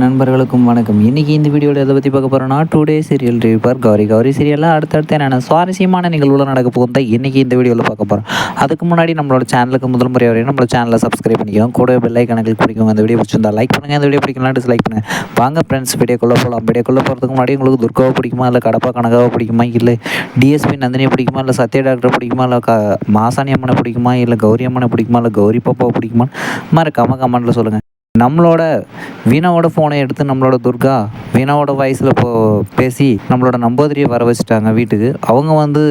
நண்பர்களுக்கும் வணக்கம். இன்றைக்கி இந்த வீடியோவில் எதை பற்றி பார்க்க போகிறோம்னா today serial reviewer Gowri Gowri சீரியலில் அடுத்தடுத்து என்னென்ன சுவாரஸ்யமான நிகழ்வுகள் நடக்க போகுது தான் இன்றைக்கி இந்த வீடியோவில் பார்க்க போகிறோம் அதுக்கு முன்னாடி நம்மளோட சேனலுக்கு முதல் முறை வரையும் நம்மளோட சேனலை சப்ஸ்கிரைப் பண்ணிக்கோங்க. கூட பெல்லை கணக்கில் பிடிக்கும் அந்த வீடியோ பிடிச்சிருந்தா லைக் பண்ணுங்கள் இந்த வீடியோ பிடிக்கலாம் டிஸ்லைக் பண்ணுங்கள் வாங்க ஃப்ரெண்ட்ஸ் வீடியோக்குள்ளே போகலாம் வீடியோக்குள்ளே போகிறதுக்கு முன்னாடி உங்களுக்கு துர்காவை பிடிக்குமா? இல்லை கடப்பா கனகாவை பிடிக்குமா? இல்லை டிஎஸ்பி நந்தினியை பிடிக்குமா? இல்லை சத்ய டாக்டரை பிடிக்குமா? இல்லை க மாசாணி அம்மனை பிடிக்குமா? இல்லை கௌரி அம்மனை பிடிக்குமா? இல்லை கௌரி பாப்பாவை பிடிக்குமா மாதிரி கம கமெண்ட்டில் சொல்லுங்கள் நம்மளோட வீணாவோட ஃபோனை எடுத்து நம்மளோட துர்கா வீணாவோட வாய்ஸில் இப்போ பேசி நம்மளோட நம்பூதிரியை வர வச்சுட்டாங்க வீட்டுக்கு. அவங்க வந்து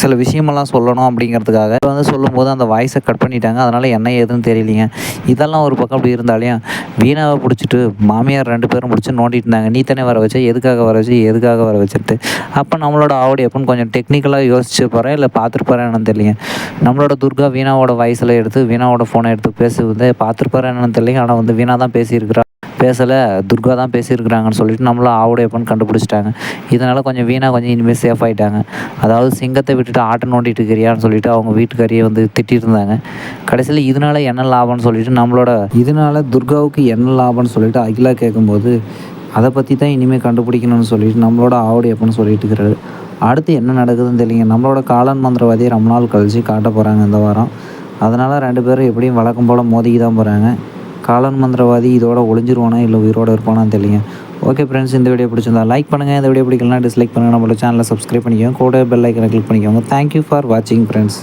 சில விஷயமெல்லாம் சொல்லணும் அப்படிங்கிறதுக்காக வந்து சொல்லும்போது அந்த வாய்ஸை கட் பண்ணிட்டாங்க. அதனால் என்ன ஏதுன்னு தெரியலைங்க. இதெல்லாம் ஒரு பக்கம் அப்படி இருந்தாலையும் வீணாவை பிடிச்சிட்டு மாமியார் ரெண்டு பேரும் பிடிச்சி நோண்டிட்டு இருந்தாங்க. நீ தானே வர வச்ச எதுக்காக வர வச்சு எதுக்காக வர வச்சுட்டு அப்போ நம்மளோட ஆவடி எப்போன்னு கொஞ்சம் டெக்னிக்கலாக யோசிச்சு போகிறேன் இல்லை பார்த்துருப்பாரு என்னன்னு தெரியலைங்க நம்மளோட துர்கா வீணாவோட வயசில் எடுத்து வீணாவோட ஃபோனை எடுத்து பேசுவது பார்த்துருப்பாரு என்னன்னு தெரியலைங்க ஆனால் வந்து வீணா தான் பேசியிருக்கிறா. பேசலை துர்கா தான் பேசியிருக்கிறாங்கன்னு சொல்லிட்டு நம்மளும் ஆவுடையப்பன்னு கண்டுபிடிச்சிட்டாங்க. இதனால் கொஞ்சம் வீணாக கொஞ்சம் இனிமேல் சேஃப் ஆகிட்டாங்க அதாவது சிங்கத்தை விட்டுட்டு ஆட்டை நோண்டிட்டு இருக்கிறியான்னு சொல்லிட்டு அவங்க வீட்டுக்காரியே வந்து திட்டிருந்தாங்க கடைசியில் இதனால என்ன லாபம்னு சொல்லிட்டு நம்மளோட இதனால துர்காவுக்கு என்ன லாபம்னு சொல்லிட்டு அகிலா கேட்கும்போது அதை பற்றி தான் இனிமேல் கண்டுபிடிக்கணும்னு சொல்லிட்டு நம்மளோட ஆவுடையப்பன்னு சொல்லிட்டு இருக்கிறாரு. அடுத்து என்ன நடக்குதுன்னு தெரியல நம்மளோட காலன் மந்திரவாதியை ரொம்ப நாள் கழிச்சு காட்ட போகிறாங்க இந்த வாரம். அதனால் ரெண்டு பேரும் எப்படியும் வழக்கம் போல் மோதிக்கு தான் போகிறாங்க காலன் மந்திரவாதி இதோட ஒளிஞ்சிருவானா இல்லை உயிரோடு இருப்பானான்னு தெரியல ஓகே ஃப்ரெண்ட்ஸ் இந்த வீடியோ பிடிச்சிருந்தா லைக் பண்ணுங்கள் இந்த வீடியோ பிடிக்கலாம் டிஸ்லைக் பண்ணுங்கள் நம்மளோட சேனலை சப்ஸ்கிரைப் பண்ணிக்கோங்க. கூட பெல் ஐக்கனை கிளிக் பண்ணிக்கோங்க. தேங்க்யூ ஃபார் வாட்சிங் ஃப்ரெண்ட்ஸ்